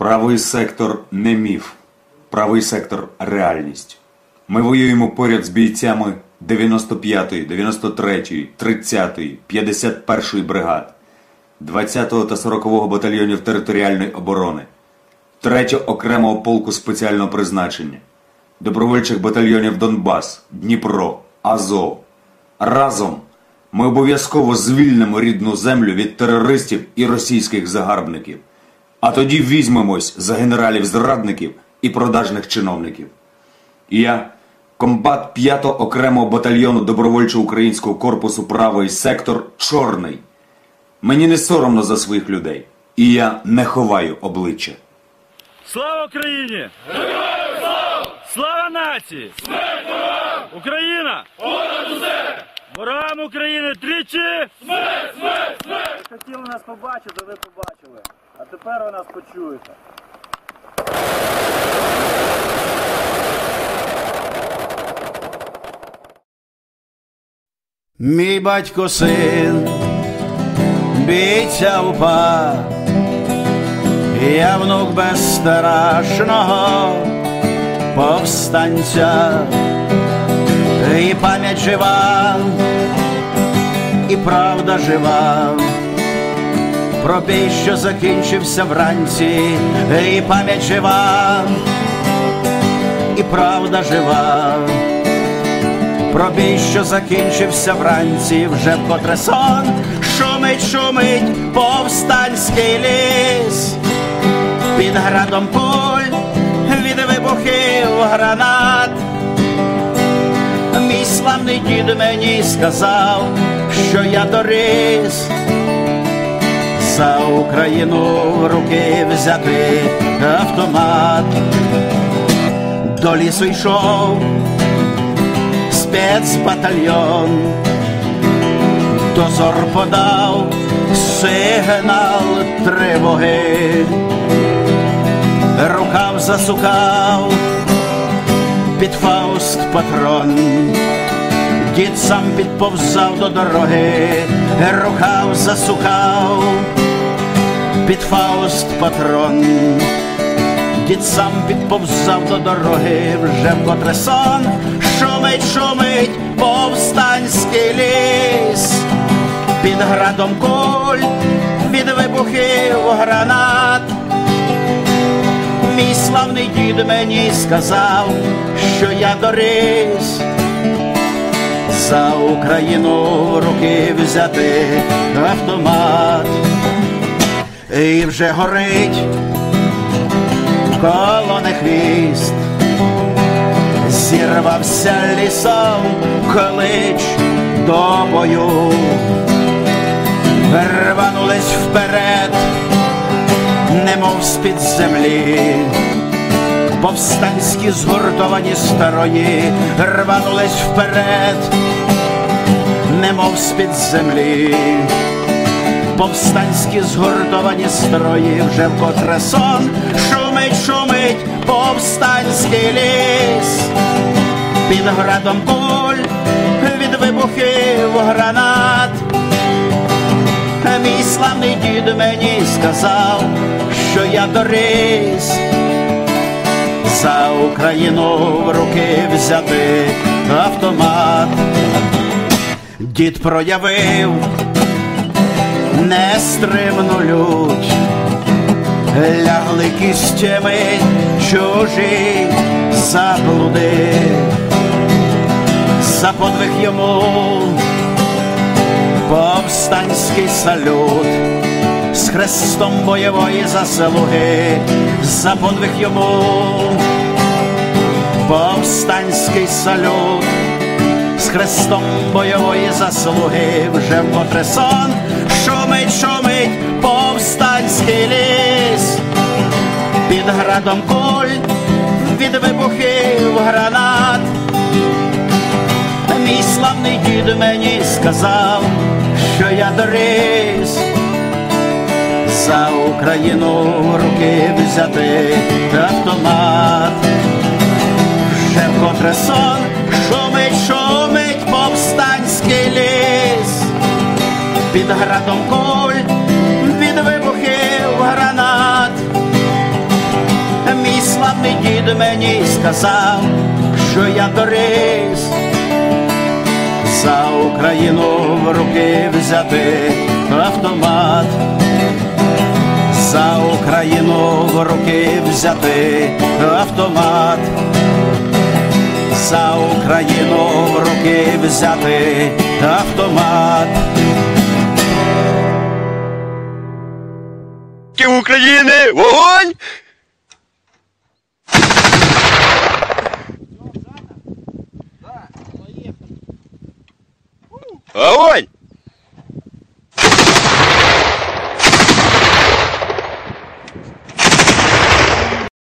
Правий сектор не міф, правий сектор реальність. Ми воюємо поряд з бійцями 95-ї, 93-ї, 30-ї, 51-ї бригад, 20-го та 40-го батальйонів територіальної оборони, 3-го окремого полку спеціального призначення, добровольчих батальйонів Донбас, Дніпро, Азов. Разом ми обов'язково звільнимо рідну землю від терористів і російських загарбників. А тоді візьмемось за генералів-зрадників і продажних чиновників. Я, комбат 5-го окремого батальйону добровольчо-українського корпусу правий сектор Чорний. Мені не соромно за своїх людей, і я не ховаю обличчя. Слава Україні! Слава! Слава нації! Смерть ворогам! Україна! Понад усе! Ворогам України тричі! Смерть! Смерть! Смерть! Хотіли нас побачити, ви побачили. А тепер ви нас почуєте. Мій батько син, бійця упа, я внук безстрашного повстанця, і пам'ять жива, і правда жива, про бій, що закінчився вранці, і пам'ять жива, і правда жива. Про бій, що закінчився вранці, вже вкотре сон шумить, шумить повстанський ліс, під градом пуль від вибухів гранат. Дід мені сказав, що я доріс за Україну в руки взяти автомат. До лісу йшов спецбатальйон, дозор подав сигнал тривоги, рукав засукав під фауст патрон, дід сам підповзав до дороги, рукав засукав під фауст патрон. Дід сам підповзав до дороги, вже вкотре сон шумить, шумить повстанський ліс, під градом куль від вибухів гранат. Мій славний дід мені сказав, що я доріс за Україну в руки взяти автомат. І вже горить коло не хвіст, зірвався лісом клич до бою, рванулись вперед, немов з-під землі, повстанські згуртовані старої, рванулись вперед, немов з-під землі повстанські згуртовані строї, вже вкотре сон шумить, шумить повстанський ліс, під градом куль від вибухів гранат. Мій славний дід мені сказав, що я доріс за Україну в руки взяти автомат. Дід проявив нестримну лють, лягли кістями чужі заблуди, за подвиг йому повстанський салют, з хрестом бойової заслуги, за подвиг йому повстанський салют. Хрестом бойової заслуги вже вкотре сон шумить, шумить повстанський ліс, під градом куль від вибухів гранат. Мій славний дід мені сказав, що я доріс за Україну в руки взяти автомат. Вже вкотре сон повстанський ліс під градом куль від вибухів гранат. дід мені сказав, що я доріс за Україну в руки взяти автомат, за Україну в руки взяти автомат, за Україну в руки взяти автомат. України! Вогонь! Огонь!